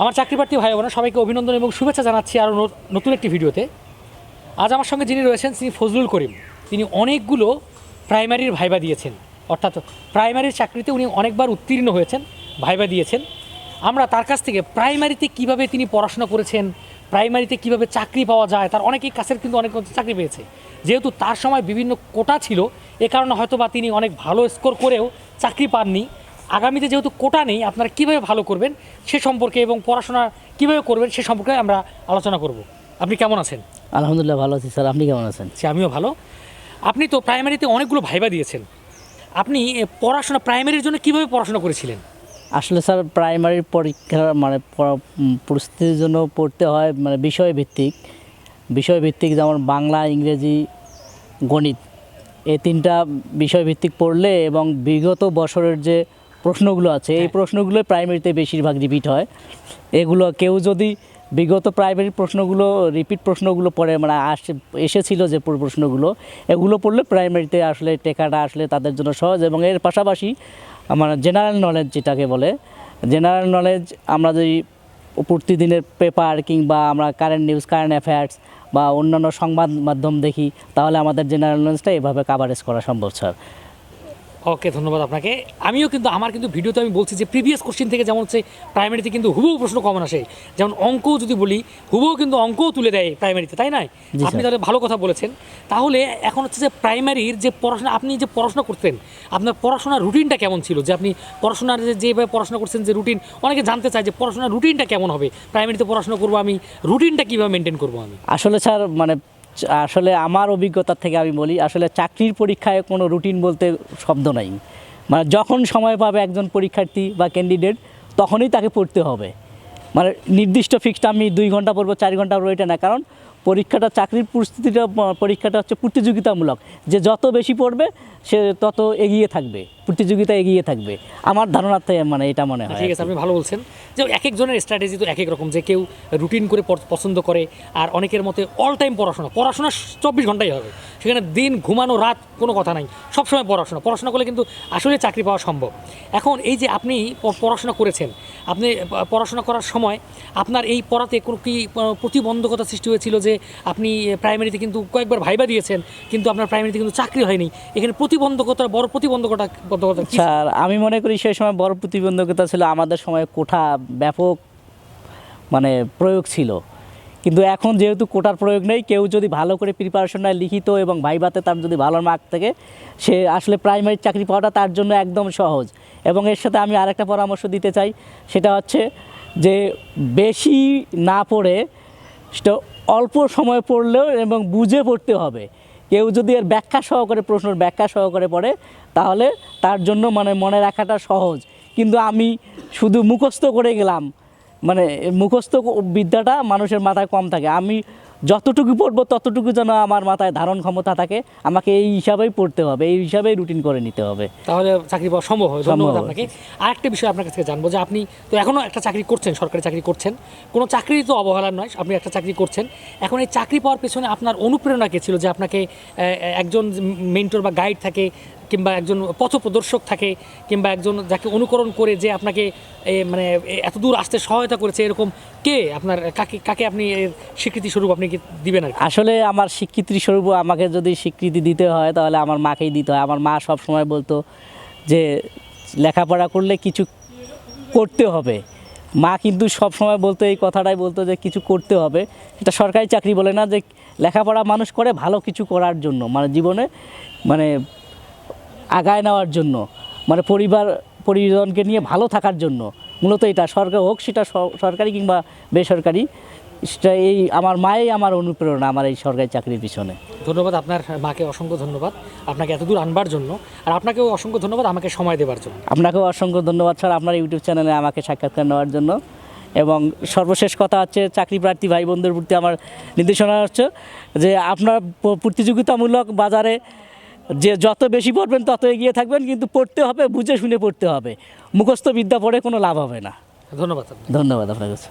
আমার চাকরি প্রার্থী ভাই বোনেরা, সবাইকে অভিনন্দন এবং শুভেচ্ছা জানাচ্ছি আরও নতুন একটি ভিডিওতে। আজ আমার সঙ্গে যিনি রয়েছেন, তিনি ফজলুল করিম। তিনি অনেকগুলো প্রাইমারির ভাইবা দিয়েছেন। অর্থাৎ প্রাইমারির চাকরিতে উনি অনেকবার উত্তীর্ণ হয়েছেন, ভাইবা দিয়েছেন। আমরা তার কাছ থেকে প্রাইমারিতে কীভাবে তিনি পড়াশোনা করেছেন, প্রাইমারিতে কীভাবে চাকরি পাওয়া যায়, তার অনেকেই কাছের কিন্তু অনেক চাকরি পেয়েছে। যেহেতু তার সময় বিভিন্ন কোটা ছিল, এ কারণে হয়তো বা তিনি অনেক ভালো স্কোর করেও চাকরি পাননি। আগামীতে যেহেতু কোটা নেই আপনারা কীভাবে ভালো করবেন সে সম্পর্কে এবং পড়াশোনা কীভাবে করবেন সে সম্পর্কে আমরা আলোচনা করব। আপনি কেমন আছেন? আলহামদুলিল্লাহ ভালো আছি স্যার আপনি কেমন আছেন? সে আমিও ভালো। আপনি তো প্রাইমারিতে অনেকগুলো ভাইবা দিয়েছেন। আপনি পড়াশোনা প্রাইমারির জন্য কীভাবে পড়াশোনা করেছিলেন? আসলে স্যার প্রাইমারি পরীক্ষা মানে পরিস্থিতির জন্য পড়তে হয় মানে বিষয়ভিত্তিক। বিষয়ভিত্তিক যেমন বাংলা ইংরেজি গণিত এই তিনটা বিষয়ভিত্তিক পড়লে এবং বিগত বছরের যে প্রশ্নগুলো আছে। এই হ্যাঁ। প্রশ্নগুলো প্রাইমারিতে বেশিরভাগ রিপিট হয়। এগুলো কেউ যদি বিগত প্রাইমারি প্রশ্নগুলো রিপিট প্রশ্নগুলো পড়ে মানে আসে এসেছিল যে প্রশ্নগুলো এগুলো পড়লে প্রাইমারিতে আসলে টেকাটা আসলে তাদের জন্য সহজ এবং এর পাশাপাশি আমার জেনারেল নলেজ যেটাকে বলে জেনারেল নলেজ আমরা যদি প্রতিদিনের পেপার কিংবা আমরা কারেন্ট নিউজ কারেন্ট অ্যাফেয়ার্স বা অন্যান্য সংবাদ মাধ্যম দেখি তাহলে আমাদের জেনারেল নলেজটা এভাবে কাভারেজ করা সম্ভব স্যার ওকে ধন্যবাদ আপনাকে। আমিও কিন্তু আমার কিন্তু ভিডিওতে আমি বলছি যে প্রিভিয়াস কোশ্চেন থেকে যেমন হচ্ছে প্রাইমারিতে কিন্তু হুবহু প্রশ্ন কমন আসে। যেমন অঙ্কও যদি বলি হুবহু কিন্তু অঙ্কও তুলে দেয় প্রাইমারিতে তাই নয়? জি, আপনি তাহলে ভালো কথা বলেছেন। তাহলে এখন হচ্ছে যে প্রাইমারির যে পড়াশোনা আপনি যে পড়াশোনা করতেন আপনার পড়াশোনার রুটিনটা কেমন ছিল? যে আপনি পড়াশোনার যে যেভাবে পড়াশোনা করছেন যে রুটিন অনেকে জানতে চায় যে পড়াশোনার রুটিনটা কেমন হবে? প্রাইমারিতে পড়াশোনা করব আমি রুটিনটা কীভাবে মেনটেন করব আমি? আসলে স্যার মানে আসলে আমার অভিজ্ঞতা থেকে আমি বলি, আসলে চাকরির পরীক্ষায় কোনো রুটিন বলতে শব্দ নাই। মানে যখন সময় পাবে একজন পরীক্ষার্থী বা ক্যান্ডিডেট তখনই তাকে পড়তে হবে। মানে নির্দিষ্ট ফিক্সড আমি দুই ঘণ্টা পড়ব, চার ঘণ্টা পড়ব, এটা না। কারণ পরীক্ষাটা, চাকরির পরিস্থিতিটা, পরীক্ষাটা হচ্ছে প্রতিযোগিতামূলক। যে যত বেশি পড়বে, সে তত এগিয়ে থাকবে। প্রতিযোগিতা এগিয়ে থাকবে। আমার ধারণার থেকে মানে এটা মনে হয় ঠিক আছে আপনি ভালো বলছেন। যে এক একজনের স্ট্র্যাটেজি তো এক এক রকম যে কেউ রুটিন করে পছন্দ করে আর অনেকের মতে অল টাইম পড়াশোনা। পড়াশোনা চব্বিশ ঘন্টাই হবে। সেখানে দিন ঘুমানো রাত কোনো কথা নাই। সবসময় পড়াশোনা। পড়াশোনা করলে কিন্তু আসলে চাকরি পাওয়া সম্ভব। এখন এই যে আপনি পড়াশোনা করেছেন আপনি পড়াশোনা করার সময় আপনার এই পড়াতে কোনো কি প্রতিবন্ধকতা সৃষ্টি হয়েছিল যে আপনি প্রাইমারিতে কিন্তু কয়েকবার ভাইবা দিয়েছেন কিন্তু আপনার প্রাইমারিতে কিন্তু চাকরি হয়নি? এখানে প্রতিবন্ধকতা বড় প্রতিবন্ধকতা বন্ধকতা কি স্যার, আমি মনে করি সেই সময় বড় প্রতিবন্ধকতা ছিল, আমাদের সময় কোঠা ব্যাপক মানে প্রয়োগ ছিল। কিন্তু এখন যেহেতু কোটার প্রয়োগ নেই, কেউ যদি ভালো করে প্রিপারেশন নেয় লিখিত এবং ভাইভাতে তার যদি ভালো মার্ক থাকে, সে আসলে প্রাইমারি চাকরি পাওয়াটা তার জন্য একদম সহজ। এবং এর সাথে আমি আরেকটা পরামর্শ দিতে চাই, সেটা হচ্ছে যে বেশি না পড়ে সেটা অল্প সময় পড়লেও এবং বুঝে পড়তে হবে। কেউ যদি এর ব্যাখ্যা সহকারে, প্রশ্নের ব্যাখ্যা সহকারে পড়ে, তাহলে তার জন্য মানে মনে রাখাটা সহজ। কিন্তু আমি শুধু মুখস্থ করে গেলাম। মানে মুখস্থ বিদ্যাটা মানুষের মাথায় কম থাকে। আমি যতটুকু পড়ব ততটুকু যেন আমার মাথায় ধারণ ক্ষমতা থাকে আমাকে এই হিসাবেই পড়তে হবে এই হিসাবেই রুটিন করে নিতে হবে। তাহলে চাকরি পাওয়া সম্ভব সম্ভব ধন্যবাদ হবে। আপনাকে। আরেকটা বিষয় আপনার কাছ থেকে জানব যে আপনি তো এখনও একটা চাকরি করছেন সরকারি চাকরি করছেন। কোনো চাকরি তো অবহেলার নয় আপনি একটা চাকরি করছেন। এখন এই চাকরি পাওয়ার পেছনে আপনার অনুপ্রেরণা কে ছিল যে আপনাকে একজন মেন্টর বা গাইড থাকে কিংবা একজন পথপ্রদর্শক থাকে কিংবা একজন যাকে অনুকরণ করে যে আপনাকে মানে এত দূর আসতে সহায়তা করেছে, এরকম কে আপনার, কাকে কাকে আপনি স্বীকৃতি স্বরূপ আপনি কি দিবেন আর আসলে আমার স্বীকৃতি স্বরূপ আমাকে যদি স্বীকৃতি দিতে হয়, তাহলে আমার মাকেই দিতে হয়। আমার মা সব সময় বলতো যে, লেখাপড়া করলে কিছু করতে হবে। মা কিন্তু সব সময় বলতো, এই কথাটাই বলতো যে, কিছু করতে হবে। এটা সরকারি চাকরি বলে না যে, লেখাপড়া মানুষ করে ভালো কিছু করার জন্য। মানে জীবনে মানে আগায় নেওয়ার জন্য মানে পরিবার পরিজনকে নিয়ে ভালো থাকার জন্য মূলত এটা সরকার হোক সেটা সরকারি কিংবা বেসরকারি সেটা এই আমার মাই আমার অনুপ্রেরণা আমার এই সরকারি চাকরির পিছনে। ধন্যবাদ আপনার মাকে অসংখ্য ধন্যবাদ। আপনাকে এত দূর আনবার জন্য আর আপনাকেও অসংখ্য ধন্যবাদ আমাকে সময় দেওয়ার জন্য। আপনাকেও অসংখ্য ধন্যবাদ স্যার আপনার ইউটিউব চ্যানেলে আমাকে সাক্ষাৎকার নেওয়ার জন্য এবং সর্বশেষ কথা হচ্ছে চাকরি প্রার্থী ভাই বোনদের প্রতি আমার নির্দেশনা হচ্ছে যে আপনার প্রতিযোগিতামূলক বাজারে যে যত বেশি পড়বেন তত এগিয়ে থাকবেন কিন্তু পড়তে হবে বুঝে শুনে পড়তে হবে। মুখস্থ বিদ্যা পড়ে কোনো লাভ হবে না। ধন্যবাদ ধন্যবাদ আপনার কাছে